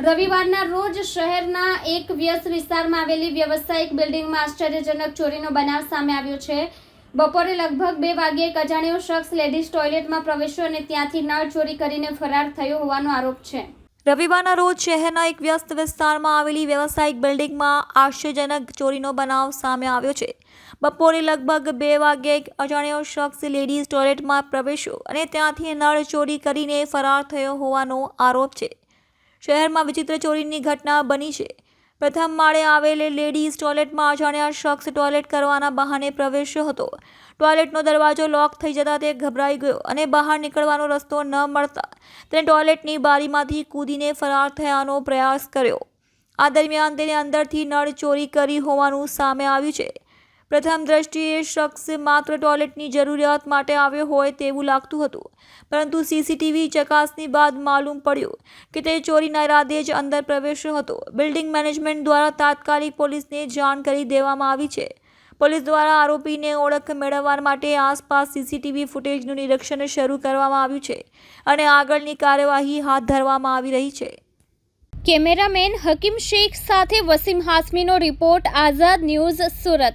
રવિવારના રોજ શહેરના એક વ્યસ્ત વિસ્તારમાં આવેલી વ્યવસાયિક બિલ્ડિંગમાં આશ્ચર્યજનક ચોરીનો બનાવ સામે આવ્યો છે. બપોરે લગભગ બે વાગ્યે એક અજાણ્યો શખ્સ લેડીઝ ટોયલેટમાં પ્રવેશ્યો અને ત્યાંથી નળ ચોરી કરીને ફરાર થયો હોવાનો આરોપ છે. રવિવારના રોજ શહેરના એક વ્યસ્ત વિસ્તારમાં આવેલી વ્યવસાયિક બિલ્ડિંગમાં આશ્ચર્યજનક ચોરીનો બનાવ સામે આવ્યો છે. બપોરે લગભગ બે વાગ્યે એક અજાણ્યો શખ્સ લેડીઝ ટોયલેટમાં પ્રવેશ્યો અને ત્યાંથી નળ ચોરી કરીને ફરાર થયો હોવાનો આરોપ છે. શહેરમાં વિચિત્ર ચોરીની ઘટના બની છે. પ્રથમ માળે આવેલ લેડીઝ ટોયલેટમાં અજાણ્યા શખ્સ ટોયલેટ કરવાના બહાને પ્રવેશ્યો હતો. ટોયલેટનો દરવાજો લોક થઈ જતાં તે ગભરાઈ ગયો અને બહાર નીકળવાનો રસ્તો ન મળતા તેણે ટોયલેટની બારીમાંથી કૂદીને ફરાર થયાનો પ્રયાસ કર્યો. આ દરમિયાન તેને અંદરથી નળ ચોરી કરી હોવાનું સામે આવ્યું છે. પ્રથમ દ્રષ્ટિએ શખ્સ માત્ર ટોયલેટની જરૂરિયાત માટે આવ્યો હોય તેવું લાગતું હતું. પરંતુ સીસીટીવી ચકાસણી બાદ માલુમ પડ્યું કે તે ચોરીના ઇરાદે જ અંદર પ્રવેશ્યો હતો. બિલ્ડિંગ મેનેજમેન્ટ દ્વારા તાત્કાલિક પોલીસને જાણ કરી દેવામાં આવી છે. પોલીસ દ્વારા આરોપીને ઓળખ મેળવવા માટે આસપાસ સીસીટીવી ફૂટેજનું નિરીક્ષણ શરૂ કરવામાં આવ્યું છે અને આગળની કાર્યવાહી હાથ ધરવામાં આવી રહી છે. કેમેરામેન હકીમ શેખ સાથે વસીમ હાસમીનો રિપોર્ટ, આઝાદ ન્યૂઝ સુરત.